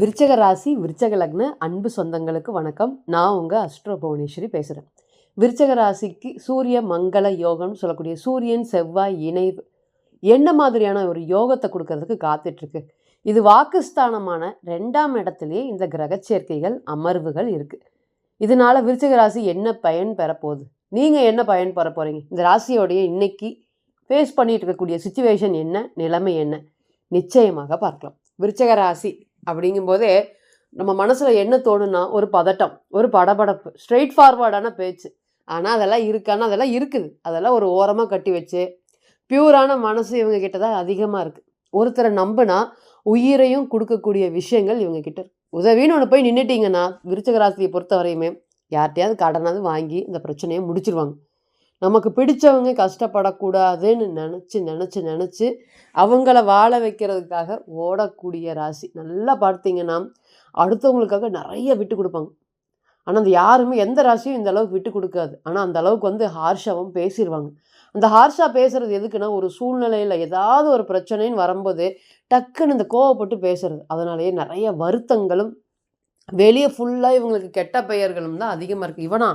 விருச்சக ராசி விருச்சக லக்ன அன்பு சொந்தங்களுக்கு வணக்கம். நான் உங்கள் அஸ்ட்ரோ புவனேஸ்வரி பேசுகிறேன் விருச்சக ராசிக்கு சூரிய மங்கள யோகம்னு சொல்லக்கூடிய சூரியன் செவ்வாய் இணைவு என்ன மாதிரியான ஒரு யோகத்தை கொடுக்கறதுக்கு காத்துட்ருக்கு. இது வாக்குஸ்தானமான ரெண்டாம் இடத்துலையே இந்த கிரக சேர்க்கைகள் அமர்வுகள் இருக்குது இதனால் விருச்சக ராசி என்ன பயன் பெறப்போகுது? நீங்கள் என்ன பயன் பெற போகிறீங்க இந்த ராசியோடைய இன்னைக்கு ஃபேஸ் பண்ணிட்டு இருக்கக்கூடிய சுச்சுவேஷன் என்ன? நிலைமை என்ன? நிச்சயமாக பார்க்கலாம். விருச்சக ராசி அப்படிங்கும்போதே நம்ம மனசில் என்ன தோணுன்னா ஒரு பதட்டம் ஒரு படபடப்பு ஸ்ட்ரெயிட் ஃபார்வர்டான பேச்சு. ஆனால் அதெல்லாம் இருக்கான்னா அதெல்லாம் இருக்குது. அதெல்லாம் ஒரு ஓரமாக கட்டி வச்சு பியூரான மனசு இவங்க கிட்ட தான் அதிகமாக இருக்குது ஒருத்தரை நம்பினா உயிரையும் கொடுக்கக்கூடிய விஷயங்கள் இவங்க கிட்ட இருக்கு. உதவின்னு ஒன்று போய் நின்றுட்டிங்கன்னா விருச்சகராசியை பொறுத்த வரையுமே யார்கிட்டயாவது கடனாவது வாங்கி இந்த பிரச்சனையை முடிச்சிருவாங்க. நமக்கு பிடிச்சவங்க கஷ்டப்படக்கூடாதுன்னு நினச்சி நினச்சி நினச்சி அவங்கள வாழ வைக்கிறதுக்காக ஓடக்கூடிய ராசி. நல்லா பார்த்தீங்கன்னா அடுத்தவங்களுக்காக நிறைய விட்டு கொடுப்பாங்க. ஆனால் அந்த யாருமே எந்த ராசியும் இந்த அளவுக்கு விட்டு கொடுக்காது. ஆனால் அந்த அளவுக்கு வந்து ஹார்ஷாவும் பேசிடுவாங்க அந்த ஹார்ஷா பேசுறது எதுக்குன்னா ஒரு சூழ்நிலையில் ஏதாவது ஒரு பிரச்சனைன்னு வரும்போது டக்குன்னு இந்த கோவப்பட்டு பேசுறது. அதனாலேயே நிறைய வருத்தங்களும் வெளியே ஃபுல்லாக இவங்களுக்கு கெட்ட பெயர்களும் தான் அதிகமாக இருக்குது இவனா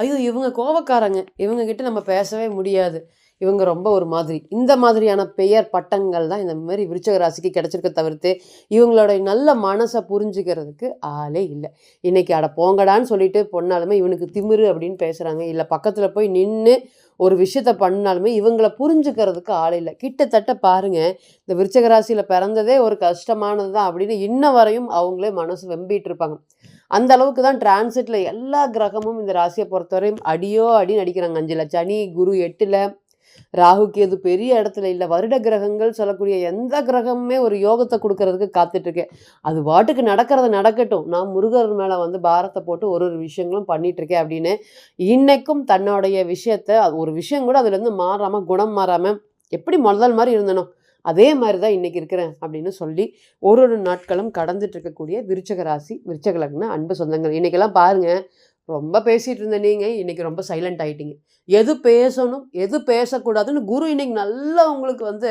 ஐயோ இவங்க கோவக்காரங்க இவங்க கிட்ட நம்ம பேசவே முடியாது. இவங்க ரொம்ப ஒரு மாதிரி. இந்த மாதிரியான பெயர் பட்டங்கள் தான் இந்த மாதிரி விருச்சக ராசிக்கு கிடச்சிருக்க தவிர்த்து இவங்களோட நல்ல மனசை புரிஞ்சுக்கிறதுக்கு ஆளே இல்லை. இன்றைக்கி அட போங்கடான்னு சொல்லிட்டு பொண்ணாலுமே இவனுக்கு திமிரு அப்படின்னு பேசுகிறாங்க இல்லை பக்கத்தில் போய் நின்று ஒரு விஷயத்த பண்ணாலுமே இவங்களை புரிஞ்சுக்கிறதுக்கு ஆள் இல்லை. கிட்டத்தட்ட பாருங்கள் இந்த விருச்சக ராசியில் பிறந்ததே ஒரு கஷ்டமானது தான் அப்படின்னு இன்ன வரையும் அவங்களே மனசு வெம்பிட்டு இருப்பாங்க. அந்த அளவுக்கு தான் டிரான்சிட்ல எல்லா கிரகமும் இந்த ராசியை பொறுத்தவரையும் அடியோ அடின்னு அடிக்கிறாங்க அஞ்சில் சனி குரு எட்டில் ராகு கேது பெரிய இடத்துல இல்லை. வருட கிரகங்கள் சொல்லக்கூடிய எந்த கிரகமுமே ஒரு யோகத்தை கொடுக்கறதுக்கு காத்துட்ருக்கேன் அது பாட்டுக்கு நடக்கிறது நடக்கட்டும். நான் முருகர் மேலே வந்து பாரத்தை போட்டு ஒரு ஒரு விஷயங்களும் பண்ணிகிட்ருக்கேன் அப்படின்னு இன்றைக்கும் தன்னுடைய விஷயத்த அது ஒரு விஷயம் கூட அதுலேருந்து மாறாமல் குணம் மாறாமல் எப்படி முதல் மாதிரி இருந்தனோ அதே மாதிரி தான் இன்றைக்கி இருக்கிறேன் அப்படின்னு சொல்லி ஒரு ஒரு நாட்களும் கடந்துட்டு இருக்கக்கூடிய விருச்சக ராசி விருச்சக லக்ன அன்பு சொந்தங்கள். இன்னைக்கெல்லாம் பாருங்கள் ரொம்ப பேசிகிட்டு இருந்த நீங்கள் இன்றைக்கி ரொம்ப சைலண்ட் ஆகிட்டீங்க எது பேசணும் எது பேசக்கூடாதுன்னு குரு இன்னைக்கு நல்லா உங்களுக்கு வந்து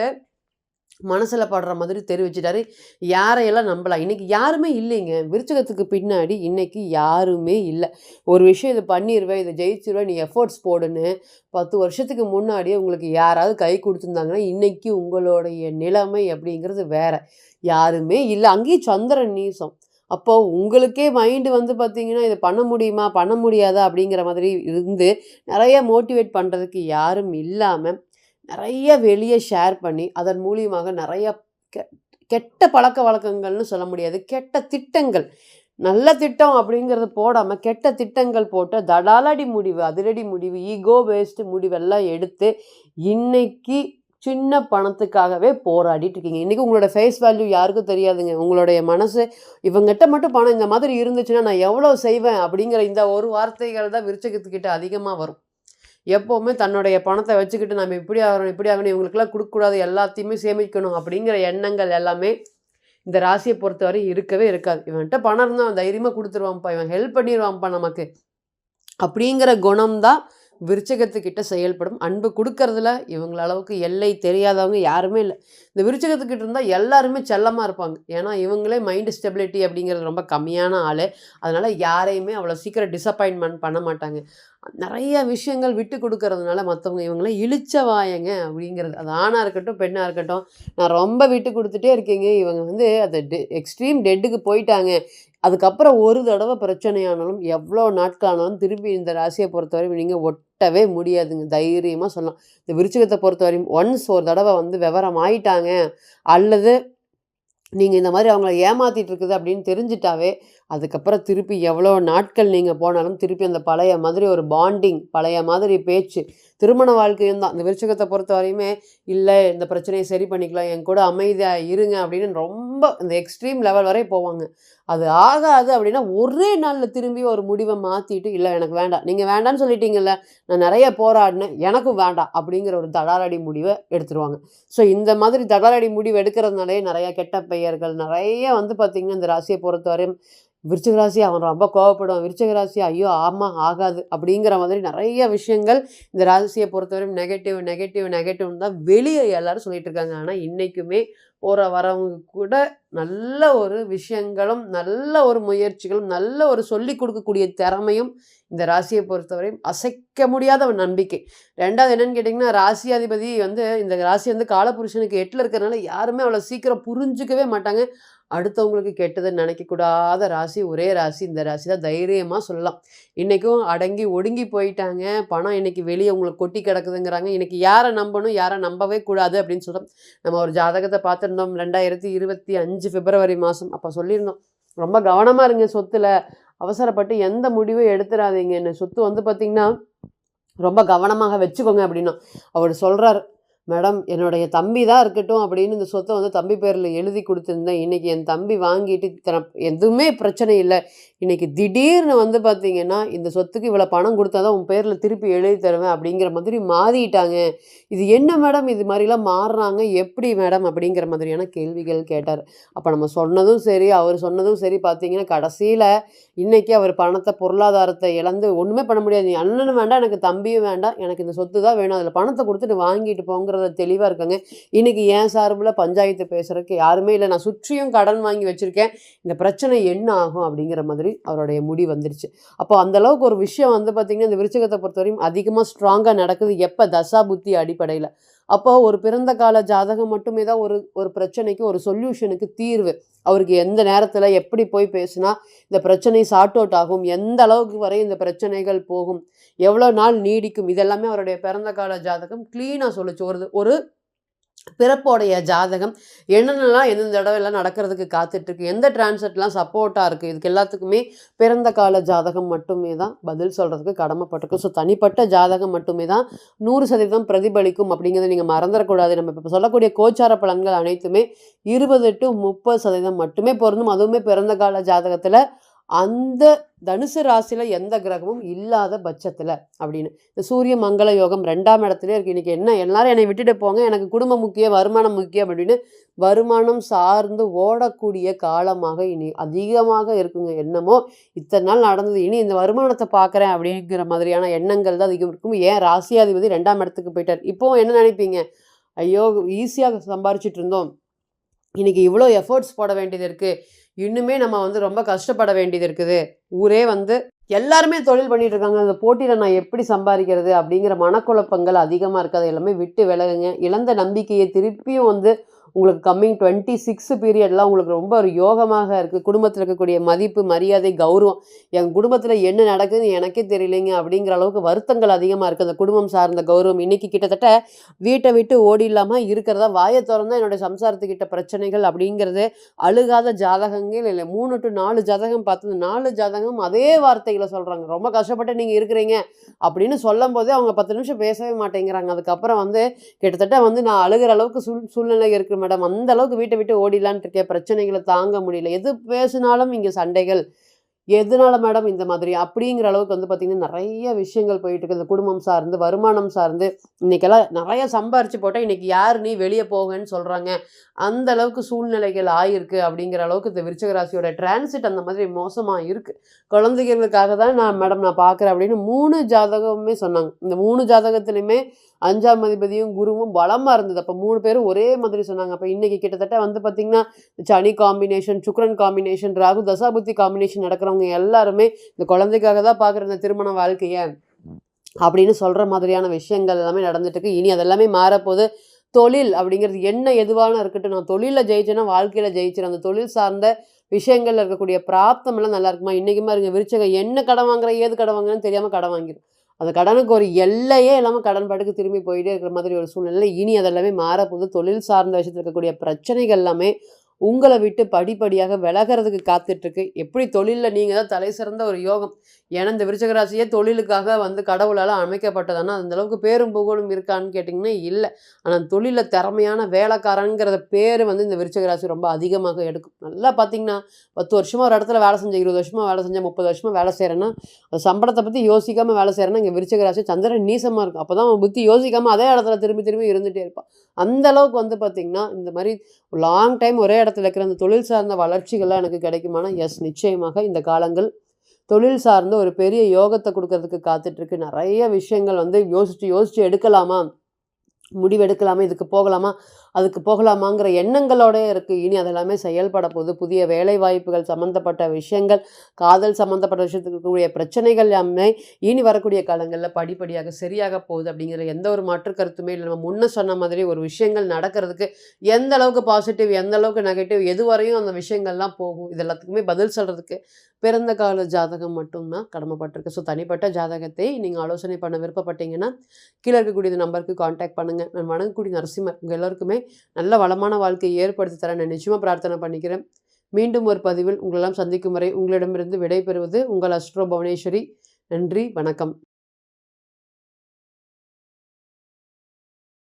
மனசில் படுற மாதிரி தெரிவிச்சிட்டாரு யாரையெல்லாம் நம்பலாம் இன்றைக்கி யாருமே இல்லைங்க. விருச்சகத்துக்கு பின்னாடி இன்றைக்கி யாருமே இல்லை. ஒரு விஷயம் இதை பண்ணிடுவேன் இதை ஜெயிச்சிருவேன் நீ எஃபோர்ட்ஸ் போடுன்னு பத்து வருஷத்துக்கு முன்னாடியே உங்களுக்கு யாராவது கை கொடுத்துருந்தாங்கன்னா இன்றைக்கி உங்களுடைய நிலைமை அப்படிங்கிறது வேறு. யாருமே இல்லை. அங்கேயும் சந்திரன் நீசம். அப்போது உங்களுக்கே மைண்டு வந்து பார்த்திங்கன்னா இதை பண்ண முடியுமா? பண்ண முடியாதா? அப்படிங்கிற மாதிரி இருந்து நிறைய மோட்டிவேட் பண்ணுறதுக்கு யாரும் இல்லாமல் நிறைய வெளியே ஷேர் பண்ணி அதன் மூலியமாக நிறைய கெட்ட பழக்க வழக்கங்கள்னு சொல்ல முடியாது. கெட்ட திட்டங்கள். நல்ல திட்டம் அப்படிங்கிறத போடாமல் கெட்ட திட்டங்கள் போட்டு தடாலடி முடிவு அதிரடி முடிவு ஈகோ வேஸ்ட் முடிவெல்லாம் எடுத்து இன்னைக்கு சின்ன பணத்துக்காகவே போராடிட்டு இருக்கீங்க. இன்றைக்கி உங்களோட ஃபேஸ் வேல்யூ யாருக்கும் தெரியாதுங்க. உங்களுடைய மனசு இவங்ககிட்ட மட்டும் பணம் இந்த மாதிரி இருந்துச்சுன்னா நான் எவ்வளோ செய்வேன் அப்படிங்கிற இந்த ஒரு வார்த்தைகள் தான் விருச்சகத்துக்கிட்ட அதிகமாக வரும். எப்போவுமே தன்னுடைய பணத்தை வச்சுக்கிட்டு நம்ம இப்படி ஆகணும் இப்படி ஆகணும் இவங்களுக்கெல்லாம் கொடுக்கக்கூடாது எல்லாத்தையுமே சேமிக்கணும் அப்படிங்கிற எண்ணங்கள் எல்லாமே இந்த ராசியை பொறுத்தவரை இருக்கவே இருக்காது. இவன்கிட்ட பணம் இருந்தால் அவன் தைரியமாக கொடுத்துருவான்ப்பா இவன் ஹெல்ப் பண்ணிடுவான்ப்பா நமக்கு. அப்படிங்கிற குணம்தான் விருச்சகத்துக்கிட்ட செயல்படும் அன்பு கொடுக்கறதுல இவங்கள அளவுக்கு எல்லை தெரியாதவங்க யாருமே இல்லை. இந்த விருச்சகத்துக்கிட்ட இருந்தால் எல்லாருமே செல்லமாக இருப்பாங்க. ஏன்னா இவங்களே மைண்டு ஸ்டெபிலிட்டி அப்படிங்கிறது ரொம்ப கம்மியான ஆள். அதனால் யாரையுமே அவ்வளோ சீக்கிரம் டிசப்பாயின்மெண்ட் பண்ண மாட்டாங்க. நிறைய விஷயங்கள் விட்டு கொடுக்கறதுனால மற்றவங்க இவங்கள இழிச்ச வாயங்க அப்படிங்கிறது. அது ஆணாக இருக்கட்டும் பெண்ணாக இருக்கட்டும். நான் ரொம்ப விட்டு கொடுத்துட்டே இருக்கேங்க. இவங்க வந்து அது டெ எக்ஸ்ட்ரீம் டெட்டுக்கு போயிட்டாங்க. அதுக்கப்புறம் ஒரு தடவை பிரச்சனையானாலும் எவ்வளோ நாட்களானாலும் திருப்பி இந்த ராசியை பொறுத்தவரையும் நீங்கள் ஒட்டவே முடியாதுங்க. தைரியமாக சொல்லலாம். இந்த விருச்சிகத்தை பொறுத்தவரையும் ஒன்ஸ் ஒரு தடவை வந்து விவரம் ஆயிட்டாங்க அல்லது நீங்கள் இந்த மாதிரி அவங்கள ஏமாத்திட்டு இருக்குது அப்படின்னு தெரிஞ்சிட்டாவே அதுக்கப்புறம் திருப்பி எவ்வளோ நாட்கள் நீங்கள் போனாலும் திருப்பி அந்த பழைய மாதிரி ஒரு பாண்டிங் பழைய மாதிரி பேச்சு திருமண வாழ்க்கையும் தான். இந்த விருச்சகத்தை பொறுத்த வரையுமே இல்லை இந்த பிரச்சனையை சரி பண்ணிக்கலாம் என் கூட அமைதியாக இருங்க அப்படின்னு ரொம்ப இந்த எக்ஸ்ட்ரீம் லெவல் வரை போவாங்க. அது ஆகாது அப்படின்னா ஒரே நாளில் திரும்பி ஒரு முடிவை மாற்றிட்டு இல்லை எனக்கு வேண்டாம். நீங்கள் வேண்டாம்னு சொல்லிட்டீங்கல்ல நான் நிறைய போராடினேன். எனக்கும் வேண்டாம். அப்படிங்கிற ஒரு தடாலடி முடிவை எடுத்துருவாங்க. ஸோ இந்த மாதிரி தடாலடி முடிவு எடுக்கிறதுனாலே நிறைய கெட்ட பெயர்கள் நிறைய வந்து பார்த்திங்கன்னா இந்த ராசியை பொறுத்தவரையும் விருச்சகராசி அவன் ரொம்ப கோவப்படுவான். விருச்சகராசி ஐயோ ஆமாம் ஆகாது அப்படிங்கிற மாதிரி நிறைய விஷயங்கள் இந்த ராசியை பொறுத்தவரையும் நெகட்டிவ் நெகட்டிவ் நெகட்டிவ்னு தான் வெளியே எல்லாரும் சொல்லிட்டு இருக்காங்க. ஆனால் இன்றைக்குமே போகிற வரவங்க கூட நல்ல ஒரு விஷயங்களும் நல்ல ஒரு முயற்சிகளும் நல்ல ஒரு சொல்லி கொடுக்கக்கூடிய திறமையும் இந்த ராசியை பொறுத்தவரையும் அசைக்க முடியாத ஒரு நம்பிக்கை. ரெண்டாவது என்னன்னு கேட்டிங்கன்னா ராசியாதிபதி வந்து இந்த ராசி வந்து காலபுருஷனுக்கு எட்டில் இருக்கிறனால யாருமே அவ்வளோ சீக்கிரம் புரிஞ்சிக்கவே மாட்டாங்க. அடுத்தவங்களுக்கு கெட்டதுன்னு நினைக்கக்கூடாத ராசி ஒரே ராசி. இந்த ராசி தான் தைரியமாக சொல்லலாம். இன்றைக்கும் அடங்கி ஒடுங்கி போயிட்டாங்க. பணம் இன்னைக்கு வெளியே உங்களுக்கு கொட்டி கிடக்குதுங்கிறாங்க. இன்னைக்கு யாரை நம்பணும் யாரை நம்பவே கூடாது அப்படின்னு சொல்கிறோம் நம்ம ஒரு ஜாதகத்தை பார்த்துருந்தோம். ரெண்டாயிரத்தி இருபத்தி அஞ்சு பிப்ரவரி மாதம் அப்போ சொல்லியிருந்தோம். ரொம்ப கவனமாக இருங்க சொத்தில். அவசரப்பட்டு எந்த முடிவும் எடுத்துடாதீங்க என்ன சொத்து வந்து பார்த்திங்கன்னா ரொம்ப கவனமாக வச்சுக்கோங்க அப்படின்னா அவர் சொல்கிறார் மேடம் என்னுடைய தம்பி தான் இருக்கட்டும் அப்படின்னு இந்த சொத்தை வந்து தம்பி பேரில் எழுதி கொடுத்துருந்தேன். இன்றைக்கி என் தம்பி வாங்கிட்டு தன எதுவுமே பிரச்சனை இல்லை. இன்றைக்கி திடீர்னு வந்து பார்த்தீங்கன்னா இந்த சொத்துக்கு இவ்வளோ பணம் கொடுத்தா தான் உன் பேரில் திருப்பி எழுதி தருவேன் அப்படிங்கிற மாதிரி மாறிட்டாங்க. இது என்ன மேடம்? இது மாதிரிலாம் மாறுறாங்க. எப்படி மேடம்? அப்படிங்கிற மாதிரியான கேள்விகள் கேட்டார். அப்போ நம்ம சொன்னதும் சரி அவர் சொன்னதும் சரி பார்த்தீங்கன்னா கடைசியில் இன்றைக்கி அவர் பணத்தை பொருளாதாரத்தை இழந்து ஒன்றுமே பண்ண முடியாது. நீ அண்ணனும் வேண்டாம் எனக்கு தம்பியும் வேண்டாம் எனக்கு இந்த சொத்து தான் வேணும். அதில் பணத்தை கொடுத்துட்டு வாங்கிட்டு போங்கிற போங்கிறத தெளிவாக இருக்காங்க. இன்றைக்கி என் சார்பில் பஞ்சாயத்து பேசுகிறதுக்கு யாருமே இல்லை. நான் சுற்றியும் கடன் வாங்கி வச்சுருக்கேன். இந்த பிரச்சனை என்ன ஆகும் அப்படிங்கிற மாதிரி அவருடைய முடி வந்துருச்சு. அப்போ அந்த அளவுக்கு ஒரு விஷயம் வந்து பார்த்திங்கன்னா இந்த விருச்சகத்தை பொறுத்தவரையும் அதிகமாக ஸ்ட்ராங்காக நடக்குது. எப்போ தசா புத்தி அடிப்படையில்? அப்போ ஒரு பிறந்த கால ஜாதகம் மட்டுமே தான் ஒரு ஒரு பிரச்சனைக்கு ஒரு சொல்யூஷனுக்கு தீர்வு. அவருக்கு எந்த நேரத்தில் எப்படி போய் பேசினா இந்த பிரச்சனை சார்ட் அவுட் ஆகும் எந்த அளவுக்கு வரை இந்த பிரச்சனைகள் போகும் எவ்வளோ நாள் நீடிக்கும் இதெல்லாமே அவருடைய பிறந்த கால ஜாதகம் க்ளீனாக சொல்லிச்சு. ஒரு ஒரு பிறப்போடைய ஜாதகம் என்னென்னலாம் எந்தெந்த தடவைலாம் நடக்கிறதுக்கு காத்துட்ருக்கு எந்த டிரான்செட்லாம் சப்போர்ட்டாக இருக்குது இதுக்கு எல்லாத்துக்குமே பிறந்த கால ஜாதகம் மட்டுமே தான் பதில் சொல்கிறதுக்கு கடமைப்பட்டிருக்கு ஸோ தனிப்பட்ட ஜாதகம் மட்டுமே தான் நூறு சதவீதம் பிரதிபலிக்கும் அப்படிங்கிறத நீங்கள் மறந்துடக்கூடாது நம்ம இப்போ சொல்லக்கூடிய கோச்சார பலன்கள் அனைத்துமே இருபது டு முப்பது சதவீதம் மட்டுமே பொருந்தும். அதுவுமே பிறந்த கால ஜாதகத்தில் அந்த தனுசு ராசியில் எந்த கிரகமும் இல்லாத பட்சத்தில் அப்படின்னு. இந்த சூரிய மங்கள யோகம் ரெண்டாம் இடத்துலேயே இருக்குது இன்றைக்கி என்ன? எல்லாரும் என்னை விட்டுட்டு போங்க. எனக்கு குடும்பம் முக்கியம் வருமானம் முக்கியம் அப்படின்னு வருமானம் சார்ந்து ஓடக்கூடிய காலமாக இனி அதிகமாக இருக்குங்க. என்னமோ இத்தனை நாள் நடந்தது. இனி இந்த வருமானத்தை பார்க்குறேன் அப்படிங்கிற மாதிரியான எண்ணங்கள் தான் அதிகம் இருக்கும். ஏன்? ராசியாதிபதி ரெண்டாம் இடத்துக்கு போயிட்டார். இப்போ என்ன நினைப்பீங்க? ஐயோ ஈஸியாக சம்பாரிச்சிட்டு இருந்தோம். இன்றைக்கி இவ்வளோ எஃபர்ட்ஸ் போட வேண்டியது இருக்குது இன்னுமே நம்ம வந்து ரொம்ப கஷ்டப்பட வேண்டியது இருக்குது. ஊரே வந்து எல்லாருமே தொழில் பண்ணிட்டு இருக்காங்க. அந்த போட்டியில் நான் எப்படி சம்பாதிக்கிறது அப்படிங்கிற மனக்குழப்பங்கள் அதிகமாக இருக்குது. எல்லாமே விட்டு விலகுங்க. இழந்த நம்பிக்கையை திருப்பியும் வந்து உங்களுக்கு கம்மிங் டுவெண்ட்டி சிக்ஸ் பீரியட்லாம் உங்களுக்கு ரொம்ப ஒரு யோகமாக இருக்குது குடும்பத்தில் இருக்கக்கூடிய மதிப்பு மரியாதை கௌரவம் என் குடும்பத்தில் என்ன நடக்குதுன்னு எனக்கே தெரியலைங்க அப்படிங்கிற அளவுக்கு வருத்தங்கள் அதிகமாக இருக்குது அந்த குடும்பம் சார்ந்த கௌரவம் இன்றைக்கி கிட்டத்தட்ட வீட்டை விட்டு ஓடி இல்லாமல் இருக்கிறதா வாயை திறந்தால் என்னுடைய சம்சாரத்துக்கிட்ட பிரச்சனைகள் அப்படிங்கிறது அழுகாத ஜாதகங்கள் இல்லை. மூணு டு நாலு ஜாதகம் பார்த்து நாலு ஜாதகம் அதே வார்த்தைகளை சொல்கிறாங்க ரொம்ப கஷ்டப்பட்டு நீங்கள் இருக்கிறீங்க அப்படின்னு சொல்லும் போதே அவங்க பத்து நிமிஷம் பேசவே மாட்டேங்கிறாங்க. அதுக்கப்புறம் வந்து கிட்டத்தட்ட வந்து நான் அழுகிற அளவுக்கு சூழ் சூழ்நிலை இருக்குது மேடம் அந்த அளவுக்கு வீட்டை விட்டு ஓடிலான் இருக்கேன் பிரச்சனைகளை தாங்க முடியல. எது பேசினாலும் இங்கே சண்டைகள். எதனால மேடம் இந்த மாதிரி? அப்படிங்கிற அளவுக்கு வந்து பார்த்திங்கன்னா நிறைய விஷயங்கள் போயிட்டு இருக்குது. இந்த குடும்பம் சார்ந்து வருமானம் சார்ந்து. இன்றைக்கெல்லாம் நிறைய சம்பாரிச்சு போட்டால் இன்றைக்கி யார் நீ வெளியே போகன்னு சொல்கிறாங்க அந்த அளவுக்கு சூழ்நிலைகள் ஆயிருக்கு அப்படிங்கிற அளவுக்கு இந்த விருச்சகராசியோட டிரான்சிட் அந்த மாதிரி மோசமாக இருக்குது குழந்தைகளுக்காக தான் நான் மேடம் நான் பார்க்குறேன் அப்படின்னு மூணு ஜாதகமுமே சொன்னாங்க. இந்த மூணு ஜாதகத்துலையுமே அஞ்சாம் அதிபதியும் குருவும் பலமாக இருந்தது. அப்போ மூணு பேரும் ஒரே மாதிரி சொன்னாங்க. அப்போ இன்றைக்கி கிட்டத்தட்ட வந்து பார்த்திங்கன்னா சனி காம்பினேஷன் சுக்ரன் காம்பினேஷன் ராகு தசாபுத்தி காம்பினேஷன் நடக்கிறவங்க எல்லாருமே இந்த குழந்தைக்காக தான் பார்க்குற இந்த திருமண வாழ்க்கையை அப்படின்னு சொல்கிற மாதிரியான விஷயங்கள் எல்லாமே நடந்துட்டுருக்கு. இனி அதெல்லாமே மாறப்போகுது. தொழில் அப்படிங்கிறது என்ன எதுவான இருக்கட்டும். நான் தொழிலில் ஜெயிச்சேன்னா வாழ்க்கையில் ஜெயிச்சிடும் அந்த தொழில் சார்ந்த விஷயங்கள்ல இருக்கக்கூடிய பிராப்தம் எல்லாம் நல்லா இருக்குமா? இன்றைக்குமா இருங்க விருச்சகம் என்ன கடன் வாங்குற ஏது கடன் வாங்குறேன்னு தெரியாமல் கடன் வாங்கிடும் அந்த கடனுக்கு ஒரு எல்லையே இல்லாமல் கடன் பாட்டுக்கு திரும்பி போயிட்டே இருக்கிற மாதிரி ஒரு சூழ்நிலை இனி அதெல்லாமே மாறப்போகுது. தொழில் சார்ந்த விஷயத்தில் இருக்கக்கூடிய பிரச்சனைகள் எல்லாமே உங்களை விட்டு படிப்படியாக விலகிறதுக்கு காத்துட்ருக்கு. எப்படி தொழிலில் நீங்கள் தான் தலை சிறந்த ஒரு யோகம். ஏன்னா இந்த விருச்சகராசியே தொழிலுக்காக வந்து கடவுளால் அமைக்கப்பட்டதானா அந்த அளவுக்கு பேரும் புகழும் இருக்கான்னு கேட்டிங்கன்னா இல்லை. ஆனால் தொழிலில் திறமையான வேலைக்காரங்கிறத பேர் வந்து இந்த விருச்சகராசி ரொம்ப அதிகமாக எடுக்கும். நல்லா பார்த்தீங்கன்னா பத்து வருஷமாக ஒரு இடத்துல வேலை செஞ்ச இருபது வருஷமாக வேலை செஞ்ச முப்பது வருஷமாக வேலை செய்கிறேன்னா அந்த சம்பளத்தை பற்றி யோசிக்காமல் வேலை செய்கிறேன்னா இங்கே விருச்சகராசி சந்திரன் நீசமாக இருக்கும். அப்போ தான் அவன் புத்தி யோசிக்காமல் அதே இடத்துல திரும்பி திரும்பி இருந்துகிட்டே இருப்பான். அந்த அளவுக்கு வந்து பார்த்திங்கன்னா இந்த மாதிரி லாங் டைம் ஒரே இடத்துல இடத்துல இருக்கிற அந்த தொழில் சார்ந்த வளர்ச்சிகள்லாம் எனக்கு கிடைக்குமானா எஸ் நிச்சயமாக இந்த காலங்கள் தொழில் சார்ந்த ஒரு பெரிய யோகத்தை கொடுக்கறதுக்கு காத்துட்ருக்கு. நிறைய விஷயங்கள் வந்து யோசித்து யோசித்து எடுக்கலாமா? முடிவு எடுக்கலாமா இதுக்கு போகலாமா? அதுக்கு போகலாமாங்கிற எண்ணங்களோட இருக்குது இனி அதெல்லாமே செயல்பட போகுது. புதிய வேலை வாய்ப்புகள் சம்மந்தப்பட்ட விஷயங்கள் காதல் சம்மந்தப்பட்ட விஷயத்துக்கு இருக்கக்கூடிய பிரச்சனைகள் எல்லாமே இனி வரக்கூடிய காலங்களில் படிப்படியாக சரியாக போகுது அப்படிங்கிற எந்த ஒரு மாற்று கருத்துமே இல்லை. நம்ம முன்ன சொன்ன மாதிரி ஒரு விஷயங்கள் நடக்கிறதுக்கு எந்த அளவுக்கு பாசிட்டிவ் எந்த அளவுக்கு நெகட்டிவ் எது வரையும் அந்த விஷயங்கள்லாம் போகும். இது எல்லாத்துக்குமே பதில் சொல்கிறதுக்கு பிறந்த கால ஜாதகம் மட்டும்தான் கடமைப்பட்டிருக்கு. ஸோ தனிப்பட்ட ஜாதகத்தை நீங்கள் ஆலோசனை பண்ண விருப்பப்பட்டீங்கன்னா கீழே இருக்கக்கூடிய இந்த நம்பருக்கு காண்டாக்ட் பண்ணுங்கள் நான் வணங்கக்கூடிய நரசிம்மர் உங்கள் எல்லாருக்குமே நல்ல வளமான வாழ்க்கையை ஏற்படுத்தி தர நான் நிச்சயமாக பிரார்த்தனை பண்ணிக்கிறேன். மீண்டும் ஒரு பதிவில் உங்களெல்லாம் சந்திக்கும் வரை உங்களிடமிருந்து விடைபெறுவது உங்கள் அஸ்ட்ரோ புவனேஸ்வரி. நன்றி வணக்கம்.